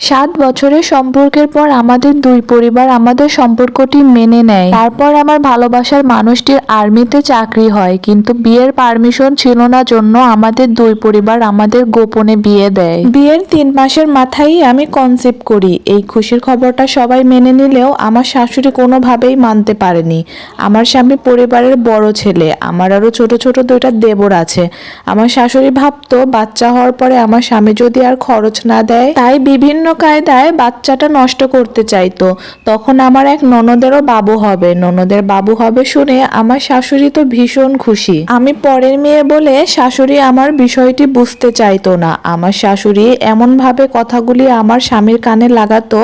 সাত বছরের সম্পর্কের পর আমাদের দুই পরিবার আমাদের সম্পর্কটি মেনে নেয়। তারপর আমার ভালোবাসার মানুষটির আর্মিতে চাকরি হয়, কিন্তু বিয়ের পারমিশন ছিল না জন্য আমাদের দুই পরিবার আমাদের গোপনে বিয়ে দেয়। বিয়ের তিন মাসের মাথায় আমি কনসেপ্ট করি। এই খুশির খবরটা সবাই মেনে নিলেও আমার শাশুড়ি কোনোভাবেই মানতে পারেনি। আমার স্বামী পরিবারের বড় ছেলে, আমার আরও ছোট ছোট দুইটা দেবর আছে। আমার শাশুড়ি ভাবতো, বাচ্চা হওয়ার পরে আমার স্বামী যদি আর খরচ না দেয়, তাই বিভিন্ন কায়দায় বাচ্চাটা নষ্ট করতে চাইতো। তখন আমার এক ননদেরও বাবু হবে। ননদের বাবু হবে শুনে আমার শাশুড়ি তো ভীষণ খুশি। আমি পরের মেয়ে বলে শাশুড়ি আমার বিষয়টি বুঝতে চাইতো না। আমার শাশুড়ি এমন ভাবে কথাগুলি আমার স্বামীর কানে লাগাতো,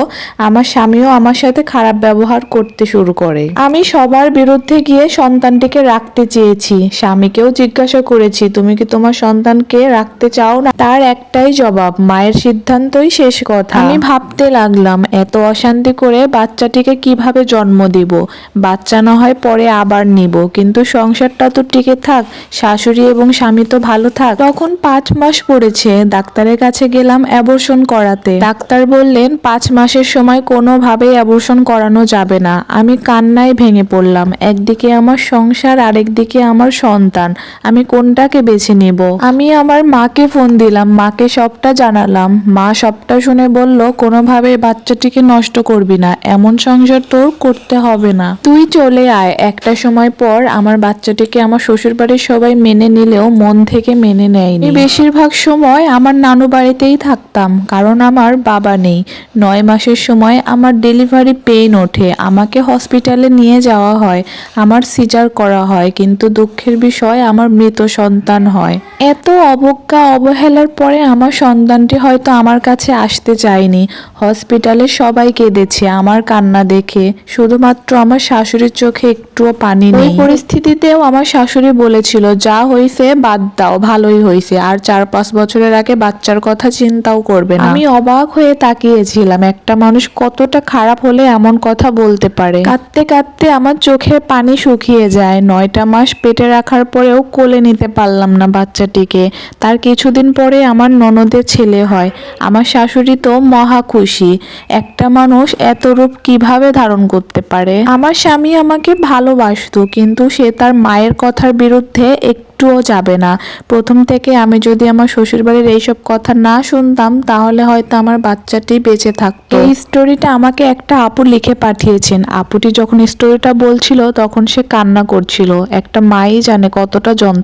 আমার স্বামীও আমার সাথে খারাপ ব্যবহার করতে শুরু করে। আমি সবার বিরুদ্ধে গিয়ে সন্তানটিকে রাখতে চেয়েছি। স্বামীকেও জিজ্ঞাসা করেছি, তুমি কি তোমার সন্তানকে রাখতে চাও না? তার একটাই জবাব, মায়ের সিদ্ধান্তই শেষ কথা। আমি ভাবতে লাগলাম এত অশান্তি করে বাচ্চাটিকে কীভাবে জন্ম দিব? বাচ্চা না হয় পরে আবার নিব কিন্তু সংসারটা তো টিকে থাক শাশুড়ি এবং স্বামী তো ভালো থাক। তখন পাঁচ মাস পড়েছে ডাক্তারের কাছে গেলাম অ্যাবর্শন করাতে। ডাক্তার বললেন পাঁচ মাসের সময় কোনোভাবেই অ্যাবর্শন করানো যাবে না। আমি কান্নায় ভেঙে পড়লাম একদিকে আমার সংসার আরেকদিকে আমার সন্তান। আমি কোনটাকে বেছে নিব? আমি আমার মাকে ফোন দিলাম মাকে সবটা জানালাম। মা সবটা শুনে বলল, কোনোভাবে বাচ্চাটিকে নষ্ট করবি না, এমন সংসার তোর করতে হবে না। তুই চলে আয়। একটা সময় পর আমার বাচ্চাটিকে আমার শ্বশুর বাড়ির সবাই মেনে নিলেও মন থেকে মেনে নেয়নি। বেশিরভাগ সময় আমার নানু বাড়িতেই থাকতাম, কারণ আমার বাবা নেই। নয় মাসের সময় আমার ডেলিভারি পেইন ওঠে। আমাকে হসপিটালে নিয়ে যাওয়া হয়, আমার সিজার করা হয়, কিন্তু দুঃখের বিষয় আমার মৃত সন্তান হয়। এত অবজ্ঞা, অবহেলার পরে আমার সন্তানটি হয়তো আমার কাছে আসতে চায়নি হসপিটালে সবাই কেঁদেছে আমার কান্না দেখে। শুধুমাত্র আমার শাশুড়ির চোখে একটুও পানি নেই। পরিস্থিতিতেও আমার শাশুড়ি বলেছিল যা হয়েছে বাদ দাও ভালোই হয়েছে আর চার পাঁচ বছরের আগে বাচ্চার কথা চিন্তাও করবে না। আমি অবাক হয়ে তাকিয়েছিলাম একটা মানুষ কতটা খারাপ হলে এমন কথা বলতে পারে। কাঁদতে কাঁদতে আমার চোখের পানি শুকিয়ে যায়। নয়টা মাস পেটে রাখার পরেও কোলে নিতে পারলাম না বাচ্চাটিকে। তার কিছুদিন পরে আমার ননদের ছেলে হয়। আমার শাশুড়ি তো মহা খুশি। একটা মানুষ এত রূপ কীভাবে ধারণ করতে পারে? আমার স্বামী আমাকে ভালোবাসতো, কিন্তু সে তার মায়ের কথার বিরুদ্ধে একটুও যাবে না। প্রথম থেকে আমি যদি আমার শ্বশুরবাড়ির এইসব কথা না শুনতাম, তাহলে হয়তো আমার বাচ্চাটি বেঁচে থাকতো। এই স্টোরিটা আমাকে একটা আপু লিখে পাঠিয়েছেন। আপুটি যখন স্টোরিটা বলছিল, তখন সে কান্না করছিল। একটা মাই জানে কতটা যন্ত্র